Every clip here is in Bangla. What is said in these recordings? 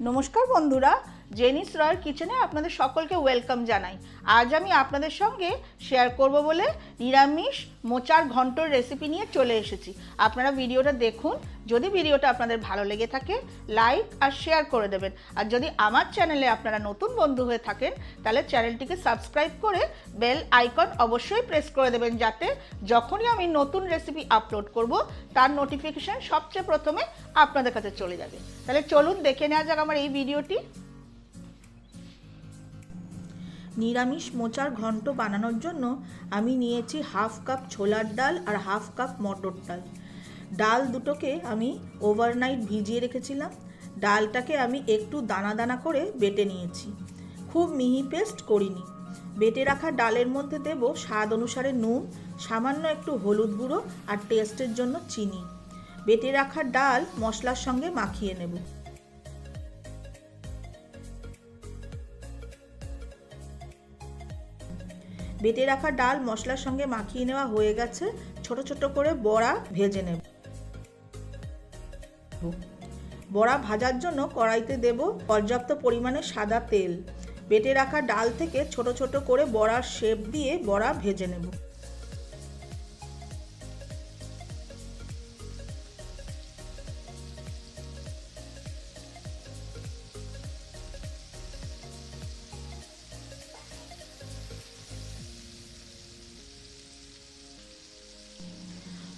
নমস্কার বন্ধুরা জেনিস রয়ের কিচেনে আপনাদের সকলকে ওয়েলকাম জানাই। আজ আমি আপনাদের সঙ্গে শেয়ার করব বলে নিরামিষ মোচার ঘন্টর রেসিপি নিয়ে চলে এসেছি। আপনারা ভিডিওটা দেখুন, যদি ভিডিওটা আপনাদের ভালো লেগে থাকে লাইক আর শেয়ার করে দেবেন। আর যদি আমার চ্যানেলে আপনারা নতুন বন্ধু হয়ে থাকেন, তাহলে চ্যানেলটিকে সাবস্ক্রাইব করে বেল আইকন অবশ্যই প্রেস করে দেবেন যাতে যখনই আমি নতুন রেসিপি আপলোড করব, তার নোটিফিকেশান সবচেয়ে প্রথমে আপনাদের কাছে চলে যাবে। তাহলে চলুন দেখে নেওয়া যাক আমার এই ভিডিওটি নিরামিষ মোচার ঘন্ট বানানোর জন্য আমি নিয়েছি হাফ কাপ ছোলার ডাল আর হাফ কাপ মটর ডাল। ডাল দুটোকে আমি ওভারনাইট ভিজিয়ে রেখেছিলাম। ডালটাকে আমি একটু দানা দানা করে বেটে নিয়েছি। খুব মিহি পেস্ট করিনি। বেটে রাখা ডালের মধ্যে দেব স্বাদ অনুসারে নুন, সামান্য একটু হলুদ গুঁড়ো আর টেস্টের জন্য চিনি। বেটে রাখা ডাল মশলার সঙ্গে মাখিয়ে নেব। বেটে রাখা ডাল মশলার সঙ্গে মাখিয়ে নেওয়া হয়ে গেছে। ছোট ছোট করে বড়া ভেজে নেব। বড়া ভাজার জন্য কড়াইতে দেব পর্যাপ্ত পরিমাণে সাদা তেল। বেটে রাখা ডাল থেকে ছোট ছোট করে বড়ার শেপ দিয়ে বড়া ভেজে নেব।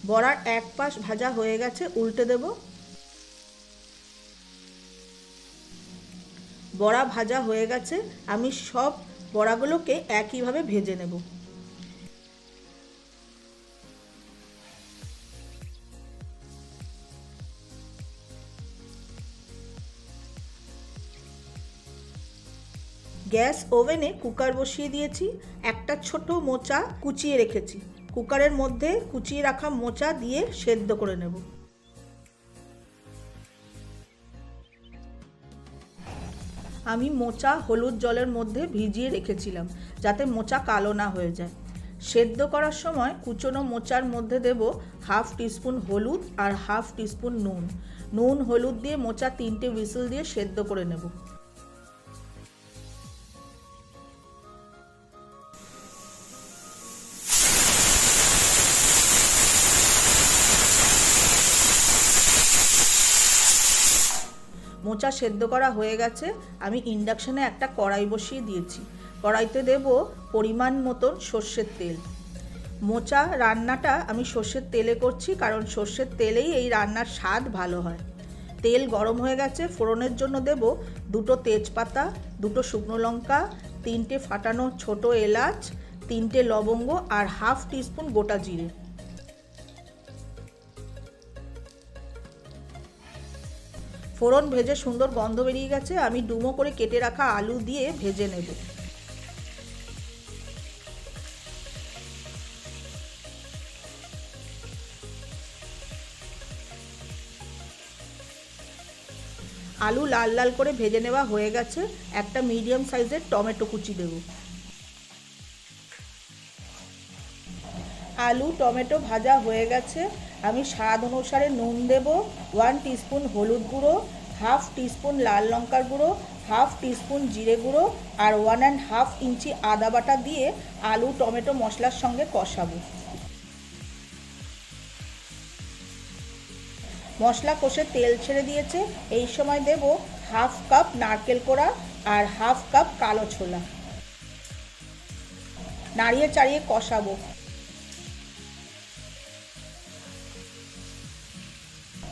বড়ার এক পাশ ভাজা হয়ে গেছে, উল্টে দেব। বড়া ভাজা হয়ে গেছে, আমি সব বড়াগুলোকে একইভাবে ভেজে নেব। গ্যাস ওভেনে কুকার বসিয়ে দিয়েছি, একটা ছোট মোচা কুচিয়ে রেখেছি। কুকারের মধ্যে কুচিয়ে রাখা মোচা দিয়ে সেদ্ধ করে নেব। আমি মোচা হলুদ জলের মধ্যে ভিজিয়ে রেখেছিলাম যাতে মোচা কালো না হয়ে যায়। সেদ্ধ করার সময় কুচনো মোচার মধ্যে দেব হাফ টিস্পুন হলুদ আর হাফ টিস্পুন নুন। নুন হলুদ দিয়ে মোচা তিনটে হুইসেল দিয়ে সেদ্ধ করে নেব। মোচা সেদ্ধ করা হয়ে গেছে, আমি ইন্ডাকশানে একটা কড়াই বসিয়ে দিয়েছি। কড়াইতে দেব পরিমাণ মতন সর্ষের তেল। মোচা রান্নাটা আমি সর্ষের তেলে করছি, কারণ সর্ষের তেলেই এই রান্নার স্বাদ ভালো হয়। তেল গরম হয়ে গেছে, ফোড়নের জন্য দেব দুটো তেজপাতা, দুটো শুকনো লঙ্কা, তিনটে ফাটানো ছোট এলাচ, তিনটে লবঙ্গ, আর হাফ টিস্পুন গোটা জিরে। ফোড়ন ভেজে সুন্দর গন্ধ বেরিয়ে গেছে, আমি ডুমো করে কেটে রাখা আলু দিয়ে ভেজে নেব। আলু লাল লাল করে ভেজে নেওয়া হয়ে গেছে, একটা মিডিয়াম সাইজের টমেটো কুচি দেব। আলু, টমেটো ভাজা হয়ে গেছে আমি স্বাদ অনুসারে নুন দেব ওয়ান টিস্পুন হলুদ গুঁড়ো হাফ টিস্পুন লাল লঙ্কার গুঁড়ো হাফ টিস্পুন জিরে গুঁড়ো আর ওয়ান অ্যান্ড হাফ ইঞ্চি আদা বাটা দিয়ে আলু, টমেটো মশলার সঙ্গে কষাবো। মশলা কষে তেল ছেড়ে দিয়েছে, এই সময় দেব হাফ কাপ নারকেল কোড়া আর হাফ কাপ কালো ছোলা। নাড়িয়ে চাড়িয়ে কষাবো।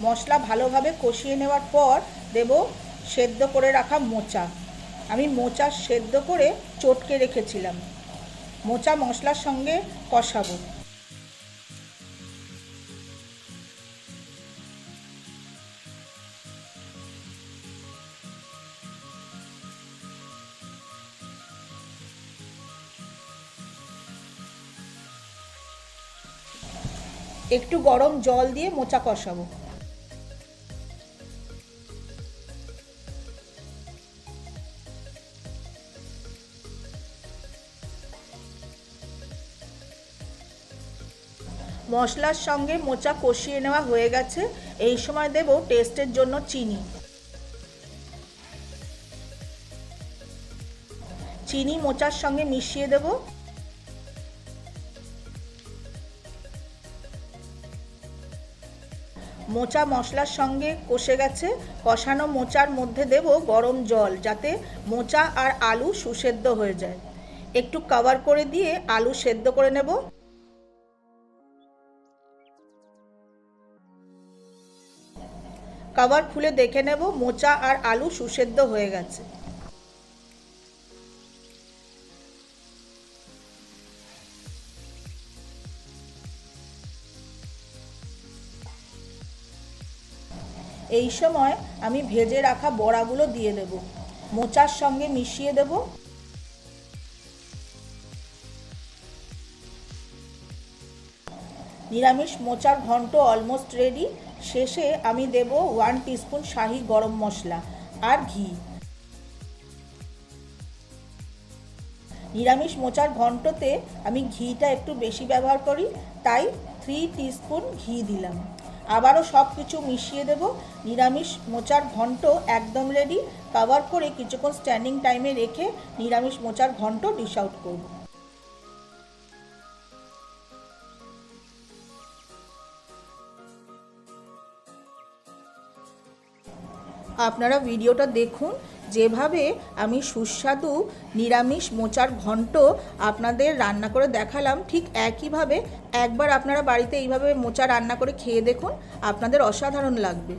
মশলা ভালোভাবে কষিয়ে নেওয়ার পর দেব সেদ্ধ করে রাখা মোচা। আমি মোচা সেদ্ধ করে চটকে রেখেছিলাম। মোচা মশলার সঙ্গে কষাবো। একটু গরম জল দিয়ে মোচা কষাবো। মশলার সঙ্গে মোচা কষিয়ে নেওয়া হয়ে গেছে। এই সময় দেব টেস্টের জন্য চিনি। চিনি মোচার সঙ্গে মিশিয়ে দেব। মোচা মশলার সঙ্গে কষে গেছে। কষানো মোচার মধ্যে দেব গরম জল, যাতে মোচা আর আলু সুসেদ্ধ হয়ে যায়। একটু কভার করে দিয়ে আলু সেদ্ধ করে নেব। কভার খুলে দেখে নেব, মোচা আর আলু সুসেদ্ধ হয়ে গেছে। এই সময় আমি ভেজে রাখা বড়াগুলো দিয়ে দেব। মোচার সঙ্গে মিশিয়ে দেব। নিরামিষ মোচার ঘন্ট অলমোস্ট রেডি শেষে আমি দেব ওয়ান টিস্পুন শাহি গরম মশলা আর ঘি। নিরামিষ মোচার ঘন্টতে আমি ঘিটা একটু বেশি ব্যবহার করি, তাই থ্রি টিস্পুন ঘি দিলাম। আবারও সব কিছু মিশিয়ে দেব। নিরামিষ মোচার ঘন্ট একদম রেডি কভার করে কিছুক্ষণ স্ট্যান্ডিং টাইমে রেখে নিরামিষ মোচার ঘন্ট ডিশ আউট করব। আপনারা ভিডিওটা দেখুন। যেভাবে আমি সুস্বাদু নিরামিষ মোচার ঘন্ট আপনাদের রান্না করে দেখালাম, ঠিক একইভাবে একবার আপনারা বাড়িতে এইভাবে মোচা রান্না করে খেয়ে দেখুন, আপনাদের অসাধারণ লাগবে।